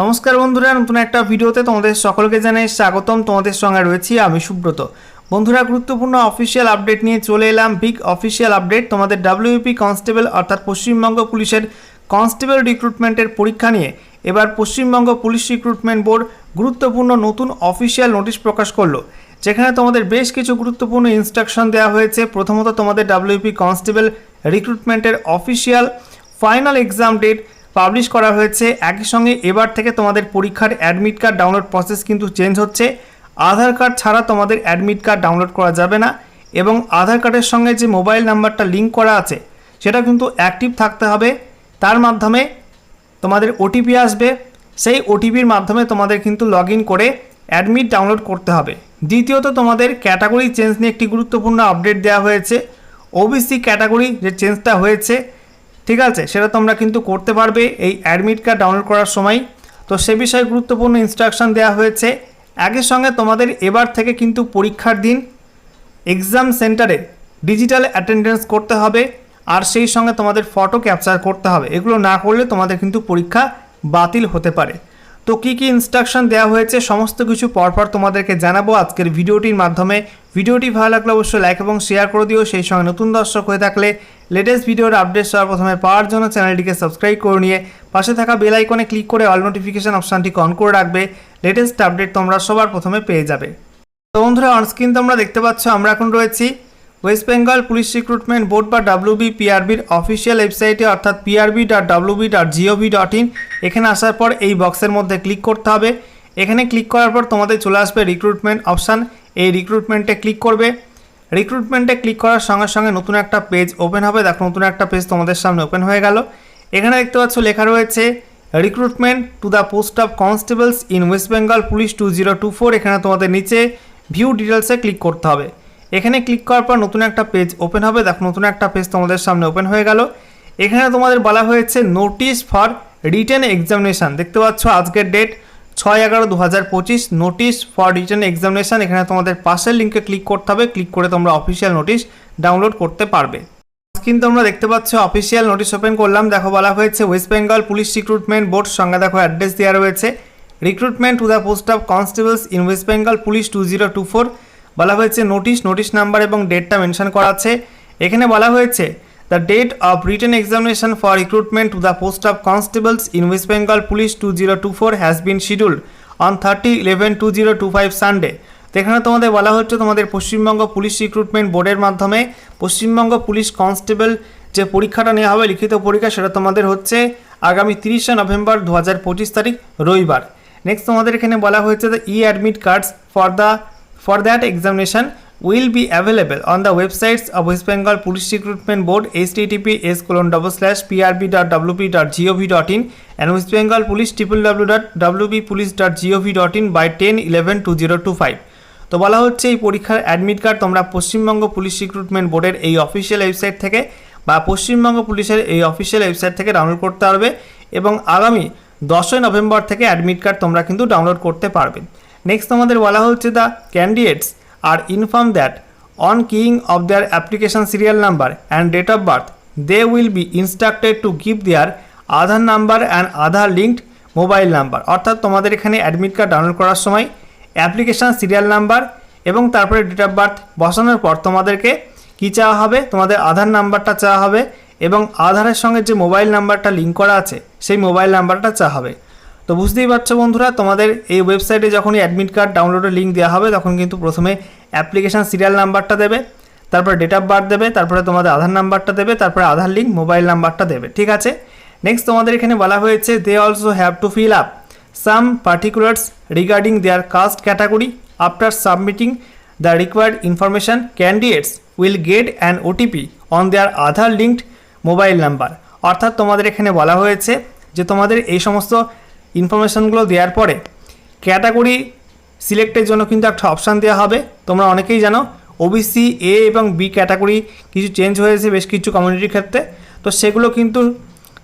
নমস্কার বন্ধুরা, নতুন একটা ভিডিওতে তোমাদের সকলকে জানাই স্বাগতম। তোমাদের সঙ্গে রয়েছি আমি সুব্রত। বন্ধুরা, গুরুত্বপূর্ণ অফিসিয়াল আপডেট নিয়ে চলে এলাম। বিগ অফিসিয়াল আপডেট তোমাদের ডাব্লিউপি কনস্টেবল অর্থাৎ পশ্চিমবঙ্গ পুলিশের কনস্টেবল রিক্রুটমেন্টের পরীক্ষা নিয়ে। এবার পশ্চিমবঙ্গ পুলিশ রিক্রুটমেন্ট বোর্ড গুরুত্বপূর্ণ নতুন অফিসিয়াল নোটিশ প্রকাশ করল। যেখানে তোমাদের বেশ কিছু গুরুত্বপূর্ণ ইনস্ট্রাকশন দেওয়া হয়েছে। প্রথমত তোমাদের WP constable রিক্রুটমেন্টের official final exam date publish করা হয়েছে। একই সঙ্গে এবার থেকে তোমাদের পরীক্ষার অ্যাডমিট কার্ড ডাউনলোড প্রসেস কিন্তু চেঞ্জ হচ্ছে। আধার কার্ড ছাড়া তোমাদের অ্যাডমিট কার্ড ডাউনলোড করা যাবে না এবং আধার কার্ডের সঙ্গে যে মোবাইল নাম্বারটা লিঙ্ক করা আছে, সেটা কিন্তু অ্যাক্টিভ থাকতে হবে। তার মাধ্যমে তোমাদের ওটিপি আসবে। সেই ওটিপির মাধ্যমে তোমাদের কিন্তু লগ করে অ্যাডমিট ডাউনলোড করতে হবে। দ্বিতীয়ত তোমাদের ক্যাটাগরি চেঞ্জ নিয়ে একটি গুরুত্বপূর্ণ আপডেট দেওয়া হয়েছে। ওবিসি ক্যাটাগরি যে চেঞ্জটা হয়েছে ঠিক আছে, সেটা তোমরা কিন্তু করতে পারবে এই অ্যাডমিট কার্ড ডাউনলোড করার সময়। তো সে বিষয়ে গুরুত্বপূর্ণ ইনস্ট্রাকশান দেওয়া হয়েছে। একই সঙ্গে তোমাদের এবার থেকে কিন্তু পরীক্ষার দিন এক্সাম সেন্টারে ডিজিটাল অ্যাটেন্ডেন্স করতে হবে আর সেই সঙ্গে তোমাদের ফটো ক্যাপচার করতে হবে। এগুলো না করলে তোমাদের কিন্তু পরীক্ষা বাতিল হতে পারে। তো কী কী ইনস্ট্রাকশন দেওয়া হয়েছে, সমস্ত কিছু পরপর তোমাদেরকে জানাব আজকের ভিডিওটির মাধ্যমে। ভিডিওটি ভালো লাগলে অবশ্যই লাইক এবং শেয়ার করে দিও। সেই সঙ্গে নতুন দর্শক হয়ে থাকলে লেটেস্ট ভিডিওর আপডেট সবার প্রথমে পাওয়ার জন্য চ্যানেলটিকে সাবস্ক্রাইব করে নিয়ে পাশে থাকা বেল আইকনে ক্লিক করে অল নোটিফিকেশন অপশানটি অন করে রাখবে। লেটেস্ট আপডেট তোমরা সবার প্রথমে পেয়ে যাবে। তো বন্ধুরা অনস্ক্রিন তোমরা দেখতে পাচ্ছ, আমরা এখন রয়েছি West Bengal police recruitment board বা ডাব্লিউবি পিআরবির অফিসিয়াল ওয়েবসাইটে, অর্থাৎ PRB dot WB dot GOV dot in এখানে আসার পর এই বক্সের মধ্যে ক্লিক করতে হবে। এখানে ক্লিক করার পর তোমাদের চলে আসবে রিক্রুটমেন্ট অপশান। এই রিক্রুটমেন্টে ক্লিক করবে। রিক্রুটমেন্টে ক্লিক করার সঙ্গে সঙ্গে নতুন একটা পেজ ওপেন হবে। দেখো, নতুন একটা পেজ তোমাদের সামনে ওপেন হয়ে গেল। এখানে দেখতে পাচ্ছ লেখা রয়েছে recruitment to the post of constables in West Bengal police two zero two four এখানে তোমাদের নিচে ভিউ ডিটেলসে ক্লিক করতে হবে। এখানে ক্লিক করার পর নতুন একটা পেজ ওপেন হবে। দেখো, নতুন একটা পেজ তোমাদের সামনে ওপেন হয়ে গেল। এখানে তোমাদের বলা হয়েছে নোটিশ ফর রিটেন এক্সামিনেশান দেখতে পাচ্ছ আজকের ডেট ছয় এগারো দু হাজার পঁচিশ। নোটিশ ফর রিটেন এক্সামিনেশান এখানে তোমাদের পাশের লিঙ্কে ক্লিক করতে হবে। ক্লিক করে তোমরা অফিসিয়াল নোটিশ ডাউনলোড করতে পারবে। কিন্তু তোমরা দেখতে পাচ্ছ অফিসিয়াল নোটিশ ওপেন করলাম। দেখো, বলা হয়েছে West Bengal police recruitment board সঙ্গে দেখো অ্যাড্রেস দেওয়া রয়েছে। Recruitment to the post of constables in West Bengal police two zero two four বলা হয়েছে নোটিশ নোটিশ নাম্বার এবং ডেটটা মেনশন করা আছে। এখানে বলা হয়েছে the date of written examination for recruitment to the post of constables in West Bengal police two zero two four has been scheduled on thirty eleven two zero two five Sunday তো এখানে তোমাদের বলা হচ্ছে, তোমাদের Paschimbanga police recruitment বোর্ডের মাধ্যমে Paschimbanga police constable যে পরীক্ষাটা নেওয়া হবে, লিখিত পরীক্ষা, সেটা তোমাদের হচ্ছে আগামী তিরিশে নভেম্বর দু হাজার পঁচিশ তারিখ রবিবার। নেক্সট তোমাদের এখানে বলা হয়েছে the E admit cards for the For that examination will be available on the websites of West Bengal Police Recruitment Board https colon double slash prb.wp.gov.in and West Bengal Police www.wbpolice.gov.in by 10 11 2025 তো বলা হচ্ছে এই পরীক্ষার admit card তোমরা Paschimbanga police recruitment বোর্ডের এই official website থেকে বা পশ্চিমবঙ্গ পুলিশের এই অফিসিয়াল ওয়েবসাইট থেকে ডাউনলোড করতে পারবে এবং আগামী দশই নভেম্বর থেকে অ্যাডমিট কার্ড তোমরা কিন্তু ডাউনলোড করতে পারবে নেক্সট তোমাদের বলা হচ্ছে the candidates are informed that on keying of their application serial number and date of birth they will be instructed to give their Aadhaar number and Aadhaar linked mobile number অর্থাৎ তোমাদের এখানে admit card download করার সময় application serial number এবং তারপরে date of birth বসানোর পর তোমাদেরকে কী চাওয়া হবে? তোমাদের আধার নাম্বারটা চাওয়া হবে এবং আধারের সঙ্গে যে মোবাইল নাম্বারটা লিঙ্ক করা আছে, সেই মোবাইল নাম্বারটা চাওয়া হবে। তো বুঝতেই পারছ বন্ধুরা, তোমাদের এই ওয়েবসাইটে যখনই অ্যাডমিট কার্ড ডাউনলোডের লিঙ্ক দেওয়া হবে, তখন কিন্তু প্রথমে অ্যাপ্লিকেশান সিরিয়াল নাম্বারটা দেবে, তারপরে ডেট অফ বার্থ দেবে, তারপরে তোমাদের আধার নাম্বারটা দেবে, তারপরে আধার লিঙ্ক মোবাইল নাম্বারটা দেবে, ঠিক আছে? নেক্সট তোমাদের এখানে বলা হয়েছে they also have to fill up some particulars regarding their caste category after submitting the required information candidates will get an OTP on their Aadhaar linked mobile number অর্থাৎ তোমাদের এখানে বলা হয়েছে যে তোমাদের এই সমস্ত ইনফরমেশানগুলো দেওয়ার পরে ক্যাটাগরি সিলেক্টের জন্য কিন্তু একটা অপশান দেওয়া হবে। তোমরা অনেকেই জানো ওবিসি এ এবং বি ক্যাটাগরি কিছু চেঞ্জ হয়েছে বেশ কিছু কমিউনিটির ক্ষেত্রে। তো সেগুলো কিন্তু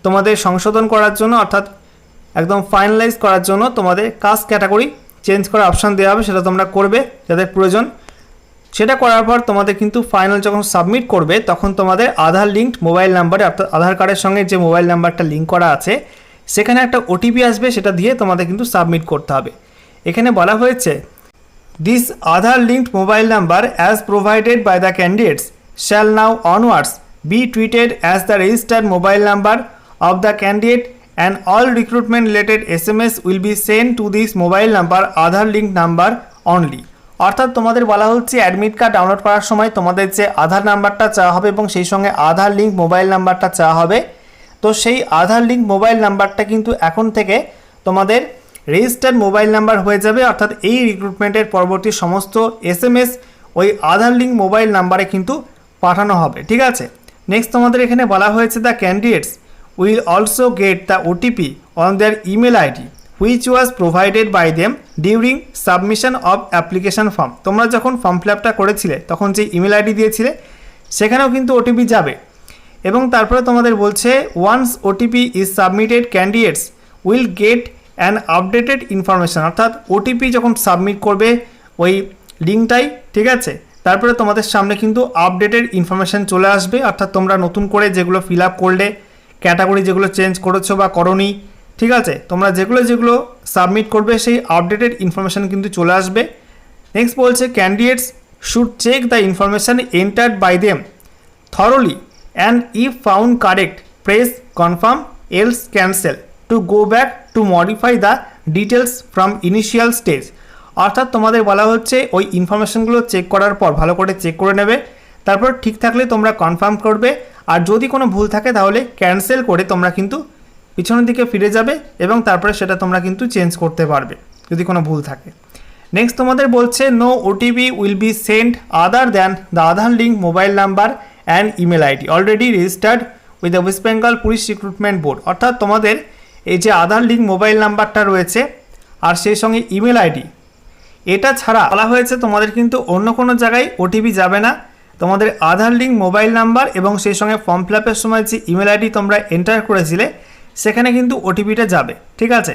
তোমাদের সংশোধন করার জন্য অর্থাৎ একদম ফাইনালাইজ করার জন্য তোমাদের কাস্ট ক্যাটাগরি চেঞ্জ করার অপশান দেওয়া হবে, সেটা তোমরা করবে যাদের প্রয়োজন। সেটা করার পর তোমাদের কিন্তু ফাইনাল যখন সাবমিট করবে, তখন তোমাদের আধার লিঙ্কড মোবাইল নাম্বারে অর্থাৎ আধার কার্ডের সঙ্গে যে মোবাইল নাম্বারটা লিঙ্ক করা আছে সেখানে একটা ওটিপি আসবে, সেটা দিয়ে তোমাদের কিন্তু সাবমিট করতে হবে। এখানে বলা হয়েছে this Aadhaar linked mobile number as provided by the candidates shall now onwards be টুইটেড as the registered mobile number of the candidate and all recruitment related S M S will be send to this mobile number Aadhaar link number only অর্থাৎ তোমাদের বলা হচ্ছে admit card download করার সময় তোমাদের যে আধার নাম্বারটা চাওয়া হবে এবং সেই সঙ্গে আধার লিঙ্ক মোবাইল নাম্বারটা চাওয়া হবে তো সেই আধার লিঙ্ক মোবাইল নাম্বারটা কিন্তু এখন থেকে তোমাদের রেজিস্টার্ড মোবাইল নাম্বার হয়ে যাবে। অর্থাৎ এই রিক্রুটমেন্টের পরবর্তী সমস্ত এস এম এস ওই আধার লিঙ্ক মোবাইল নাম্বারে কিন্তু পাঠানো হবে। ঠিক আছে? নেক্সট তোমাদের এখানে বলা হয়েছে the candidates will also get the OTP on their email ID which was provided by them during submission of application form তোমরা যখন ফর্ম ফিল করেছিলে, তখন যে ইমেল আইডি দিয়েছিলে, সেখানেও কিন্তু ওটিপি যাবে। এবং তারপরে তোমাদের বলছে once OTP is submitted candidates will get an updated information অর্থাৎ ওটিপি যখন সাবমিট করবে, ওই লিঙ্কটাই, ঠিক আছে? তারপরে তোমাদের সামনে কিন্তু আপডেটেড ইনফরমেশান চলে আসবে। অর্থাৎ তোমরা নতুন করে যেগুলো ফিল আপ করলে ক্যাটাগরি যেগুলো চেঞ্জ করেছ বা করনি, ঠিক আছে? তোমরা যেগুলো যেগুলো সাবমিট করবে, সেই আপডেটেড ইনফরমেশান কিন্তু চলে আসবে। নেক্সট বলছে candidates should check the information entered by them thoroughly. And if found correct, press confirm, else cancel, to go back to modify the details from initial stage. অর্থাৎ তোমাদের বলা হচ্ছে, ওই ইনফরমেশনগুলো চেক করার পর ভালো করে চেক করে নেবে। তারপর ঠিক থাকলে তোমরা কনফার্ম করবে। আর যদি কোনো ভুল থাকে, তাহলে ক্যান্সেল করে তোমরা কিন্তু পিছনের দিকে ফিরে যাবে এবং তারপরে সেটা তোমরা কিন্তু চেঞ্জ করতে পারবে, যদি কোনো ভুল থাকে। নেক্সট তোমাদের বলছে no OTP will be send other than the Aadhaar link mobile number and email ID already registered with the West Bengal police recruitment board অর্থাৎ তোমাদের এই যে আধার লিঙ্ক মোবাইল নাম্বারটা রয়েছে আর সেই সঙ্গে ইমেল আইডি এটা ছাড়া বলা হয়েছে তোমাদের কিন্তু অন্য কোনো জায়গায় ওটিপি যাবে না। তোমাদের আধার লিঙ্ক মোবাইল নাম্বার এবং সেই সঙ্গে ফর্ম ফিল আপের সময় যে ইমেল আইডি তোমরা এন্টার করেছিলে, সেখানে কিন্তু ওটিপিটা যাবে। ঠিক আছে?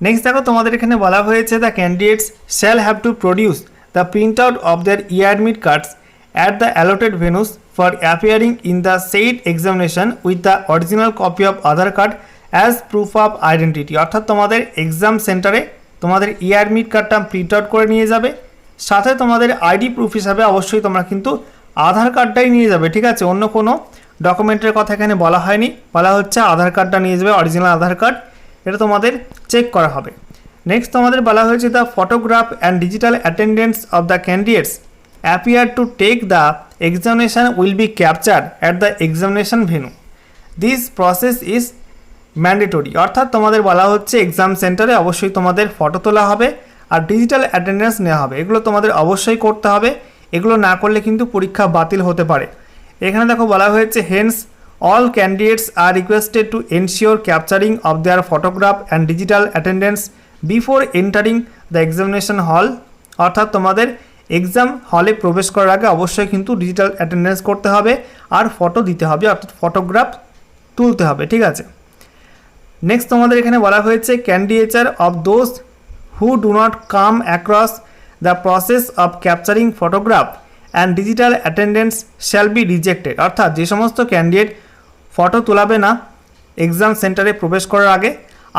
নেক্সট দেখো, তোমাদের এখানে বলা হয়েছে the candidates shall have to produce the print out of their admit cards at the allotted venues for appearing in the said examination with the original copy of Aadhaar card as proof of identity অর্থাৎ তোমাদের exam সেন্টারে তোমাদের ইয়ারমিট কার্ডটা print out করে নিয়ে যাবে। সাথে তোমাদের আইডি প্রুফ হিসাবে অবশ্যই তোমরা কিন্তু আধার কার্ডটাই নিয়ে যাবে, ঠিক আছে? অন্য কোনো ডকুমেন্টের কথা এখানে বলা হয়নি। বলা হচ্ছে আধার কার্ডটা নিয়ে যাবে অরিজিনাল আধার কার্ড এটা তোমাদের চেক করা হবে। নেক্সট তোমাদের বলা হয়েছে the photograph and digital attendance of the candidates appear to take the examination will be capture at the examination venue this process is mandatory অর্থাৎ তোমাদের বলা হচ্ছে এক্সাম সেন্টারে অবশ্যই তোমাদের ফটো তোলা হবে আর ডিজিটাল অ্যাটেন্ডেন্স নেওয়া হবে। এগুলো তোমাদের অবশ্যই করতে হবে। এগুলো না করলে কিন্তু পরীক্ষা বাতিল হতে পারে। এখানে দেখো বলা হয়েছে hence all candidates are requested to ensure capturing of their photograph and digital attendance before entering the examination hall অর্থাৎ তোমাদের এক্সাম হলে প্রবেশ করার আগে অবশ্যই কিন্তু ডিজিটাল অ্যাটেন্ডেন্স করতে হবে আর ফটো দিতে হবে, অর্থাৎ ফটোগ্রাফ তুলতে হবে, ঠিক আছে? নেক্সট তোমাদের এখানে বলা হয়েছে candidature of those who do not come across the process of capturing photograph and digital attendance shall be rejected অর্থাৎ যে সমস্ত ক্যান্ডিডেট ফটো তোলাবে না এক্সাম সেন্টারে প্রবেশ করার আগে,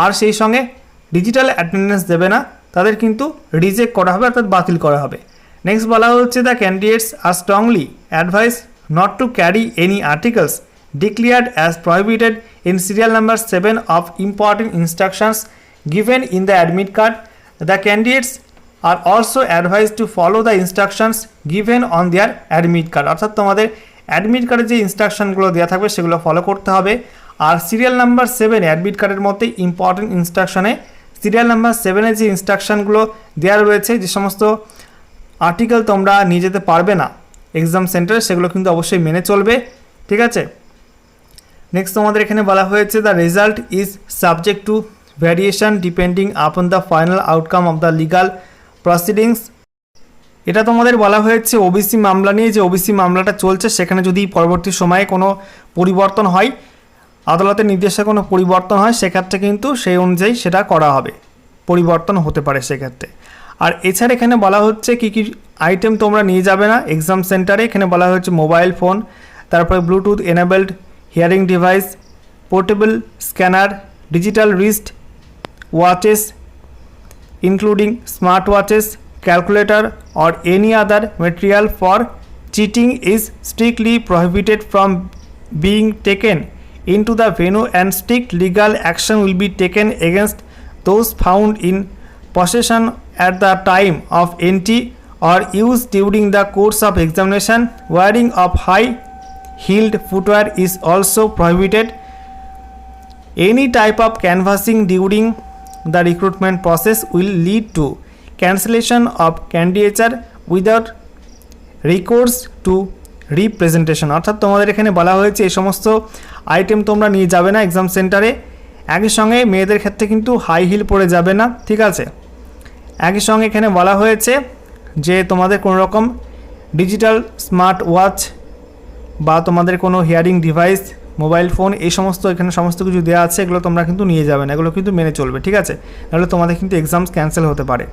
আর সেই সঙ্গে ডিজিটাল অ্যাটেন্ডেন্স দেবে না, তাদের কিন্তু রিজেক্ট করা হবে, অর্থাৎ বাতিল করা হবে। নেক্সট বলা হচ্ছে the candidates are strongly advise not to carry any articles declared as prohibited in serial number 7 of important instructions given in the admit card. The candidates are also advise to follow the instructions given on their admit card অর্থাৎ তোমাদের admit কার্ডে যে ইনস্ট্রাকশনগুলো দেওয়া থাকবে সেগুলো follow করতে হবে আর সিরিয়াল নাম্বার সেভেন অ্যাডমিট কার্ডের মধ্যে ইম্পর্টেন্ট ইনস্ট্রাকশনে সিরিয়াল নাম্বার সেভেনে যে ইনস্ট্রাকশনগুলো দেওয়া রয়েছে, যে সমস্ত আর্টিকেল তোমরা নিয়ে যেতে পারবে না। এক্সাম সেন্টারে সেগুলো কিন্তু অবশ্যই মেনে চলবে, ঠিক আছে? নেক্সট তোমাদের এখানে বলা হয়েছে the result is subject to variation depending upon the final outcome of the legal proceedings এটা তোমাদের বলা হয়েছে ওবিসি মামলা নিয়ে। যে ওবিসি মামলাটা চলছে, সেখানে যদি পরবর্তী সময়ে কোনো পরিবর্তন হয় আদালতের নির্দেশে কোনো পরিবর্তন হয়, সেক্ষেত্রে কিন্তু সেই অনুযায়ী সেটা করা হবে। পরিবর্তন হতে পারে সেক্ষেত্রে। আর এছাড়া এখানে বলা হচ্ছে কি কি আইটেম তোমরা নিয়ে যাবে না। এক্সাম সেন্টারে এখানে বলা হচ্ছে মোবাইল ফোন তারপরে bluetooth enabled hearing device portable scanner digital wrist watches including smart watches calculator or any other material for cheating is strictly prohibited from being taken into the venue and strict legal action will be taken against those found in possession at the time of entry or use during the course of examination wearing of high heeled footwear is also prohibited any type of canvassing during the recruitment process will lead to cancellation of candidature without recourse to representation অর্থাৎ তোমাদের এখানে বলা হয়েছে এই সমস্ত item তোমরা নিয়ে যাবে না এক্সাম সেন্টারে একই সঙ্গে মেয়েদের ক্ষেত্রে কিন্তু হাই হিল পরে যাবে না ঠিক আছে একই সঙ্গে এখানে বলা হয়েছে যে তোমাদের কোনো রকম ডিজিটাল স্মার্ট ওয়াচ বা তোমাদের কোনো হিয়ারিং ডিভাইস মোবাইল ফোন এই সমস্ত এখানে সমস্ত কিছু দেওয়া আছে, এগুলো তোমরা কিন্তু নিয়ে যাবে না, এগুলো কিন্তু মেনে চলবে, ঠিক আছে? নাহলে তোমাদের কিন্তু এক্সামস ক্যান্সেল হতে পারে।